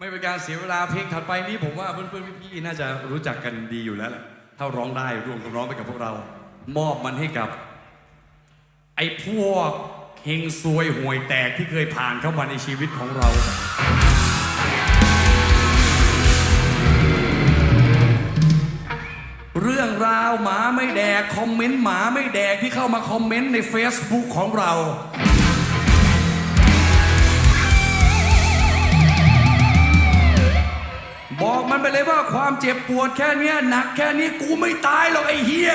ไม่เป็นการเสียเวลาเพลงถัดไปนี้ผมว่าเพื่อนๆพี่ๆน่าจะรู้จักกันดีอยู่แล้วแหละถ้าร้องได้ร่วมกันร้องไปกับพวกเรา มอบมันให้กับ ไอ้พวกเฮงซวยห่วยแตกที่เคยผ่านเข้ามาในชีวิตของเรา เรื่องราวหมาไม่แดก คอมเมนต์หมาไม่แดกที่เข้ามาคอมเมนต์ใน Facebook ของเรา ไปเลยว่าความเจ็บปวดแค่เนี้ยหนักแค่นี้กูไม่ตายหรอกไอ้เฮีย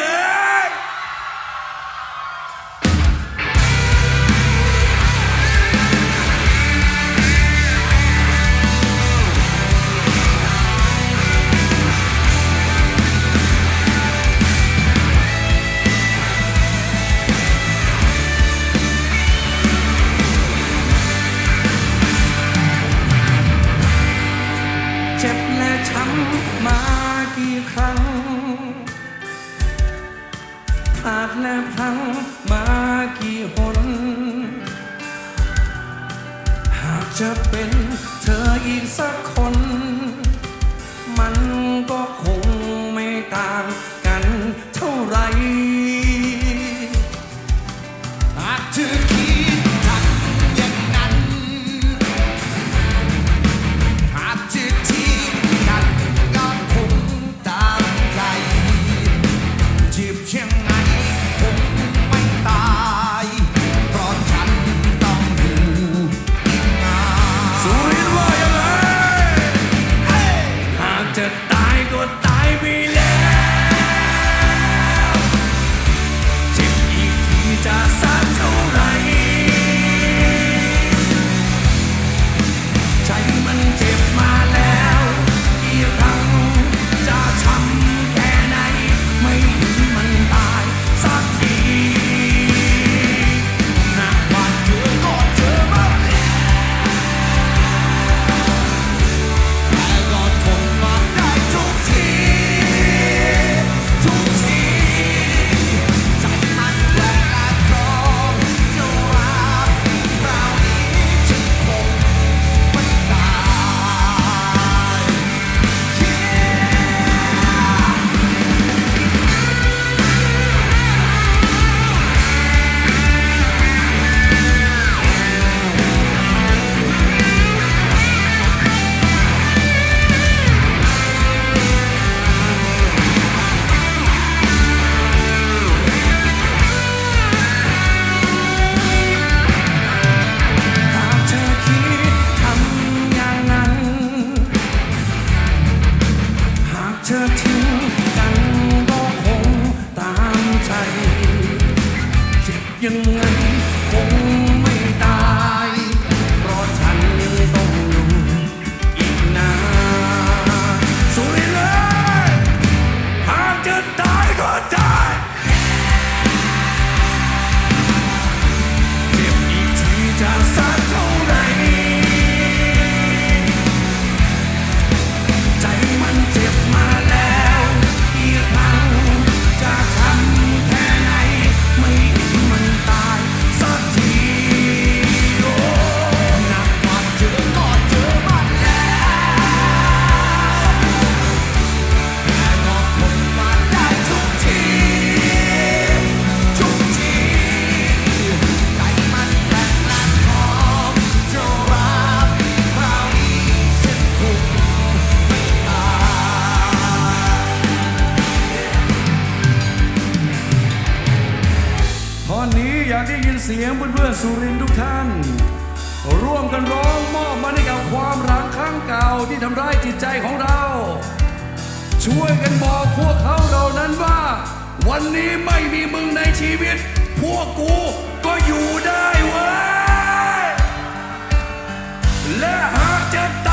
ขาดและพังมากี่หน หากจะเป็นเธออีกสักคน มันก็คงไม่ต่างา ยังไงคงไม่ตาย เพราะฉันยังต้องอยู่อีกนานสวยเลยหากจะตายก็ตายากได้ยินเสียงเพื่อนๆสุรินทุกท่าน ร่วมกันร้องมอบมันให้กับความรักครั้งเก่าที่ทำร้ายจิตใจของเรา ช่วยกันบอกพวกเขาเหล่านั้นว่า วันนี้ไม่มีมึงในชีวิต พวกกูก็อยู่ได้เว้ยและหากจะตายก็ต